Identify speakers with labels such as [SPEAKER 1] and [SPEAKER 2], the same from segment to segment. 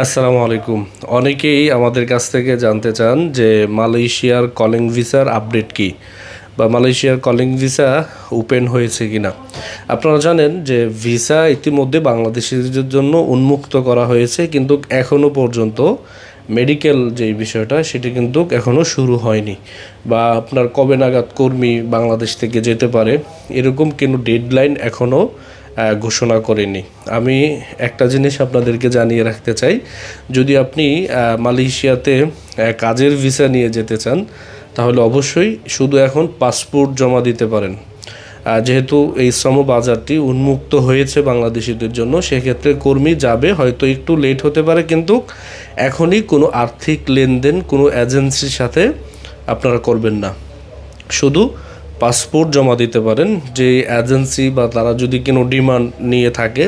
[SPEAKER 1] আসসালামু আলাইকুম। অনেকেই আমাদের কাছ থেকে জানতে চান যে মালয়েশিয়ার কলিং ভিসার আপডেট কি বা মালয়েশিয়ার কলিং ভিসা ওপেন হয়েছে কিনা। আপনারা জানেন যে ভিসা ইতিমধ্যে বাংলাদেশিদের জন্য উন্মুক্ত করা হয়েছে, কিন্তু এখনও পর্যন্ত মেডিকেল যে বিষয়টা, সেটি কিন্তু এখনও শুরু হয়নি। বা আপনার কবে নাগাদ কর্মী বাংলাদেশ থেকে যেতে পারে, এরকম কিন্তু ডেডলাইন এখনও ঘোষণা করেনি। আমি একটা জিনিস আপনাদেরকে জানিয়ে রাখতে চাই, যদি আপনি মালয়েশিয়াতে কাজের ভিসা নিয়ে যেতে চান, তাহলে অবশ্যই শুধু এখন পাসপোর্ট জমা দিতে পারেন। যেহেতু এই শ্রম বাজারটি উন্মুক্ত হয়েছে বাংলাদেশিদের জন্য, সেক্ষেত্রে কর্মী যাবে, হয়তো একটু লেট হতে পারে, কিন্তু এখনই কোনো আর্থিক লেনদেন, কোনো এজেন্সির সাথে আপনারা করবেন না। শুধু পাসপোর্ট জমা দিতে পারেন, যে এজেন্সি বা তারা যদি কোনো ডিমান্ড নিয়ে থাকে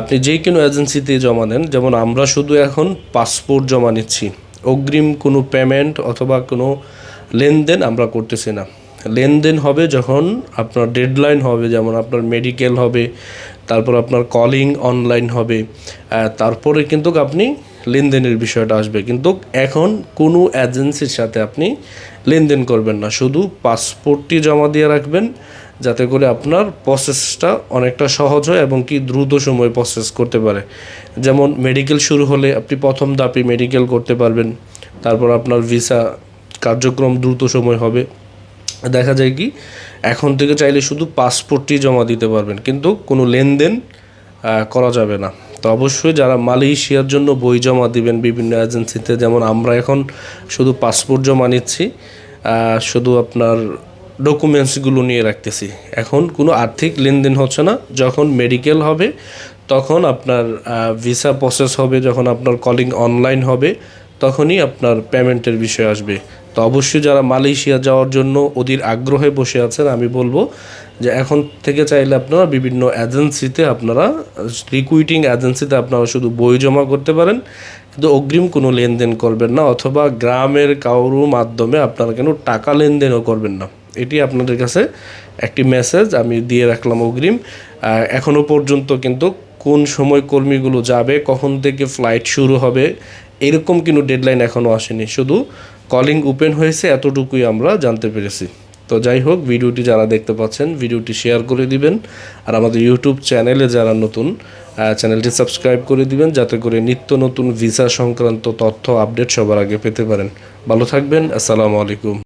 [SPEAKER 1] আপনি যে কোনো এজেন্সিতে জমা দেন। যেমন আমরা শুধু এখন পাসপোর্ট জমা নিচ্ছি। অগ্রিম কোনো পেমেন্ট অথবা কোনো লেনদেন আমরা করতেছি না। লেনদেন হবে যখন আপনার ডেডলাইন হবে, যেমন আপনার মেডিকেল হবে, তারপর আপনার কলিং অনলাইন হবে তারপরে কিন্তু আপনি লেনদেনের বিষয়টা আসবে। কিন্তু এখন কোনো এজেন্সির সাথে আপনি লেনদেন করবেন না। শুধু পাসপোর্টটি জমা দিয়ে রাখবেন, যাতে করে আপনার প্রসেসটা অনেকটা সহজ হয় এবং কি দ্রুত সময়ে প্রসেস করতে পারে। যেমন মেডিকেল শুরু হলে আপনি প্রথম ধাপে মেডিকেল করতে পারবেন, তারপর আপনার ভিসা কার্যক্রম দ্রুত সময় হবে। দেখা যায় কি, এখন থেকে চাইলে শুধু পাসপোর্টটি জমা দিতে পারবেন, কিন্তু কোনো লেনদেন করা যাবে না। তো অবশ্যই যারা মালয়েশিয়ার জন্য বই জমা দিবেন বিভিন্ন এজেন্সিতে, যেমন আমরা এখন শুধু পাসপোর্ট জমা নিচ্ছি শুধু আপনার ডকুমেন্টসগুলো নিয়ে রাখতেছি। এখন কোনো আর্থিক লেনদেন হচ্ছে না, যখন মেডিকেল হবে, তখন আপনার ভিসা প্রসেস হবে, যখন আপনার কলিং অনলাইন হবে তখনই আপনার পেমেন্টের বিষয় আসবে। তো অবশ্যই যারা মালয়েশিয়া যাওয়ার জন্য অধীর আগ্রহে বসে আছেন, আমি বলব যে এখন থেকে চাইলে আপনারা বিভিন্ন এজেন্সিতে আপনারা রিকুইটিং এজেন্সিতে আপনারা শুধু বই জমা করতে পারেন, কিন্তু অগ্রিম কোনো লেনদেন করবেন না অথবা গ্রামের কারও মাধ্যমে আপনারা কেন টাকা লেনদেনও করবেন না। এটি আপনাদের কাছে একটি মেসেজ আমি দিয়ে রাখলাম অগ্রিম। এখনও পর্যন্ত কিন্তু কোন সময় কর্মীগুলো যাবে, কখন থেকে ফ্লাইট শুরু হবে এরকম কিন্তু ডেডলাইন এখনও আসেনি। শুধু কলিং ওপেন হয়েছে, এতটুকুই আমরা জানতে পেরেছি। তো যাই হোক, ভিডিওটি যারা দেখতে পাচ্ছেন, ভিডিওটি শেয়ার করে দিবেন। আর আমাদের ইউটিউব চ্যানেলে যারা নতুন চ্যানেলটি সাবস্ক্রাইব করে দিবেন, যাতে করে নিত্য নতুন ভিসা সংক্রান্ত তথ্য আপডেট সবার আগে পেতে পারেন। ভালো থাকবেন, আসসালামু আলাইকুম।